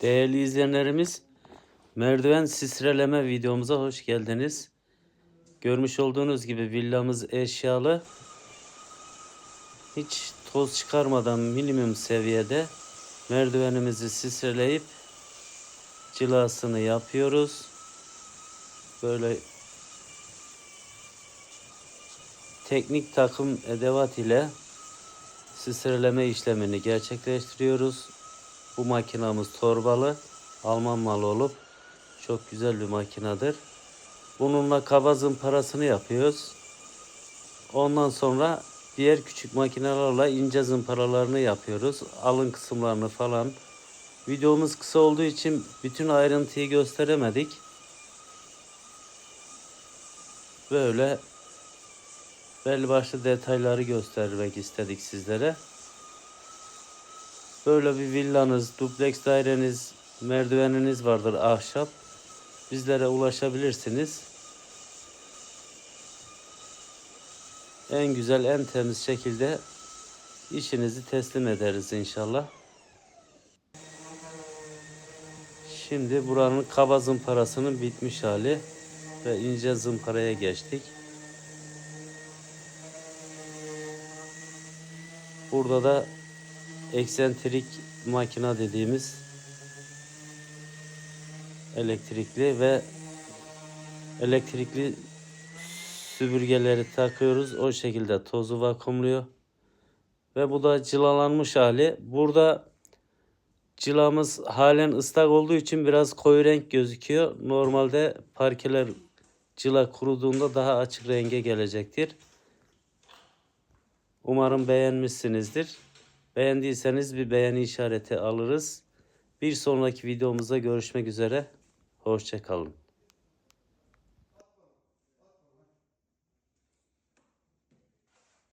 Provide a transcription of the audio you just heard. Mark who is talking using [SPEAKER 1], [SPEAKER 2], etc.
[SPEAKER 1] Değerli izleyenlerimiz, merdiven sistreleme videomuza hoş geldiniz. Görmüş olduğunuz gibi villamız eşyalı. Hiç toz çıkarmadan minimum seviyede merdivenimizi sistreleyip cilasını yapıyoruz. Böyle teknik takım edevat ile sistreleme işlemini gerçekleştiriyoruz. Bu makinamız torbalı. Alman malı olup çok güzel bir makinedir. Bununla kaba zımparasını yapıyoruz. Ondan sonra diğer küçük makinelerle ince zımparalarını yapıyoruz. Alın kısımlarını falan. Videomuz kısa olduğu için bütün ayrıntıyı gösteremedik. Böyle belli başlı detayları göstermek istedik sizlere. Böyle bir villanız, dubleks daireniz, merdiveniniz vardır ahşap. Bizlere ulaşabilirsiniz. En güzel, en temiz şekilde işinizi teslim ederiz inşallah. Şimdi buranın kaba zımparasının bitmiş hali ve ince zımparaya geçtik. Burada da eksentrik makina dediğimiz elektrikli ve elektrikli süpürgeleri takıyoruz. O şekilde tozu vakumluyor. Ve bu da cilalanmış hali. Burada cilamız halen ıslak olduğu için biraz koyu renk gözüküyor. Normalde parkeler cila kuruduğunda daha açık renge gelecektir. Umarım beğenmişsinizdir. Beğendiyseniz bir beğeni işareti alırız. Bir sonraki videomuzda görüşmek üzere. Hoşçakalın.